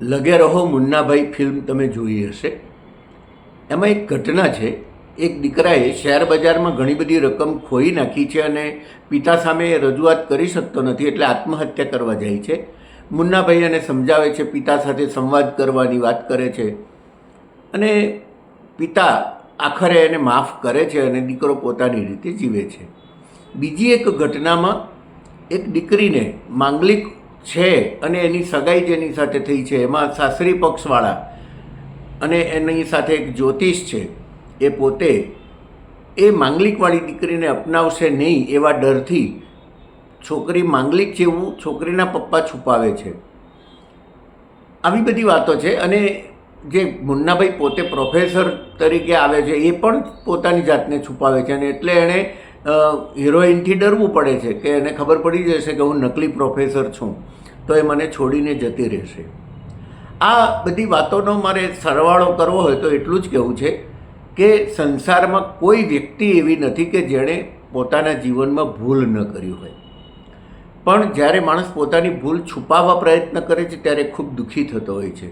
લગે રહો મુન્નાભાઈ ફિલ્મ તમે જોઈ હશે. એમાં એક ઘટના છે. એક દીકરાએ શેર બજારમાં ઘણી બધી રકમ ખોઈ નાખી છે અને પિતા સામે રજૂઆત કરી શકતો નથી એટલે આત્મહત્યા કરવા જાય છે. મુન્નાભાઈ એને સમજાવે છે, પિતા સાથે સંવાદ કરવાની વાત કરે છે. અને પિતા આખરે એને માફ કરે છે અને દીકરો પોતાની રીતે જીવે છે. બીજી એક ઘટનામાં એક દીકરીને માંગલિક છે અને એની સગાઈ જેની સાથે થઈ છે, એમાં સાસરી પક્ષવાળા અને એની સાથે એક જ્યોતિષ છે, એ પોતે એ માંગલિકવાળી દીકરીને અપનાવશે નહીં એવા ડરથી છોકરી માંગલિક જેવું છોકરીના પપ્પા છુપાવે છે. આવી બધી વાતો છે અને જે મુન્નાભાઈ પોતે પ્રોફેસર તરીકે આવે છે, એ પણ પોતાની જાતને છુપાવે છે અને એટલે એણે હિરોઈનથી ડરવું પડે છે કે એને ખબર પડી જશે કે હું નકલી પ્રોફેસર છું, તો એ મને છોડીને જતી રહેશે. આ બધી વાતોનો મારે સરવાળો કરવો હોય તો એટલું જ કહેવું છે કે સંસારમાં કોઈ વ્યક્તિ એવી નથી કે જેણે પોતાના જીવનમાં ભૂલ ન કરી હોય. પણ જ્યારે માણસ પોતાની ભૂલ છુપાવવા પ્રયત્ન કરે છે, ત્યારે ખૂબ દુઃખી થતો હોય છે.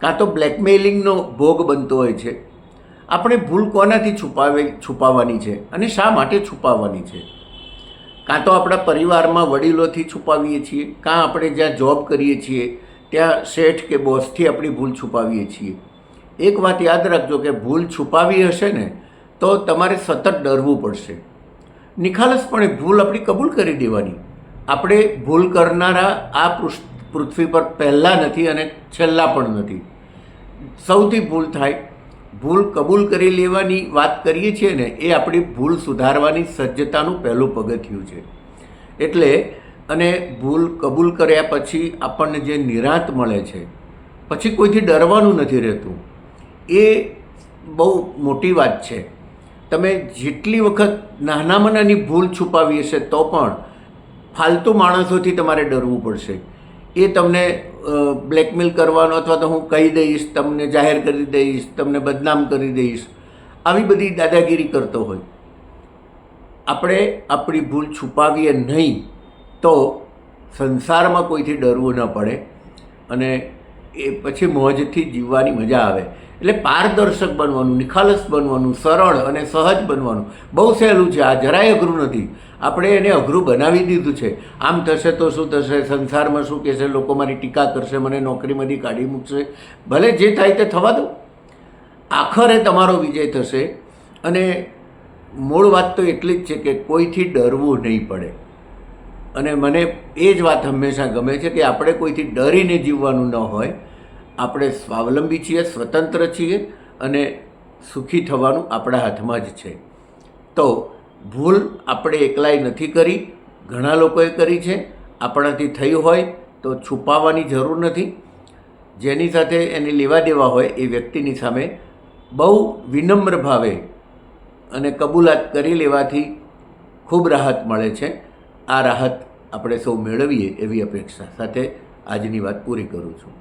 કાં તો બ્લેકમેઇલિંગનો ભોગ બનતો હોય છે. આપણે ભૂલ કોનાથી છુપાવે, છુપાવવાની છે અને શા માટે છુપાવવાની છે? કાં તો આપણા પરિવારમાં વડીલોથી છુપાવીએ છીએ, કાં આપણે જ્યાં જોબ કરીએ છીએ, ત્યાં શેઠ કે બોસથી આપણી ભૂલ છુપાવીએ છીએ. એક વાત યાદ રાખજો કે ભૂલ છુપાવી હશે ને, તો તમારે સતત ડરવું પડશે. નિખાલસપણે ભૂલ આપણી કબૂલ કરી દેવાની. આપણે ભૂલ કરનારા આ પૃથ્વી પર પહેલાં નથી અને છેલ્લા પણ નથી. સૌથી ભૂલ થાય ભૂલ કબૂલ કરી લેવાની વાત કરીએ છીએ ને, એ આપણી ભૂલ સુધારવાની સજ્જતાનું પહેલું પગથિયું છે. એટલે, અને ભૂલ કબૂલ કર્યા પછી આપણને જે નિરાંત મળે છે, પછી કોઈથી ડરવાનું નથી રહેતું. એ બહુ મોટી વાત છે. તમે જેટલી વખત નાનામાં નાની ભૂલ છુપાવી હશે તો પણ ફાલતુ માણસોથી તમારે ડરવું પડશે. એ તમને બ્લેકમેલ કરવાનો અથવા તો હું કહી દઈશ, તમને જાહેર કરી દઈશ, તમને બદનામ કરી દઈશ, આવી બધી દાદાગીરી કરતો હોય. આપણે આપણી ભૂલ છુપાવીએ નહીં તો સંસારમાં કોઈથી ડરવું ન પડે. અને એ પછી મોજથી જીવવાની મજા આવે. એટલે પારદર્શક બનવાનું, નિખાલસ બનવાનું, સરળ અને સહજ બનવાનું. બહુ સહેલું છે, આ જરાય અઘરું નથી. આપણે એને અઘરું બનાવી દીધું છે. આમ થશે તો શું થશે, સંસારમાં શું કહેશે, લોકો મારી ટીકા કરશે, મને નોકરીમાંથી કાઢી મૂકશે. ભલે જે થાય તે થવા દો આખરે તમારો વિજય થશે. અને મૂળ વાત તો એટલી જ છે કે કોઈથી ડરવું નહીં પડે. અને મને એ જ વાત હંમેશા ગમે છે કે આપણે કોઈથી ડરીને જીવવાનું ન હોય. આપણે સ્વાવલંબી છીએ, સ્વતંત્ર છીએ અને સુખી થવાનું આપણા હાથમાં જ છે. તો ભૂલ આપણે એકલાય નથી કરી, ઘણા લોકોએ કરી છે. આપણાથી થઈ હોય તો છુપાવવાની જરૂર નથી. જેની સાથે એની લેવા દેવા હોય એ વ્યક્તિની સામે બહુ વિનમ્ર ભાવે અને કબૂલાત કરી લેવાથી ખૂબ રાહત મળે છે. આ રાહત આપણે સૌ મેળવીએ એવી અપેક્ષા સાથે આજની વાત પૂરી કરું છું.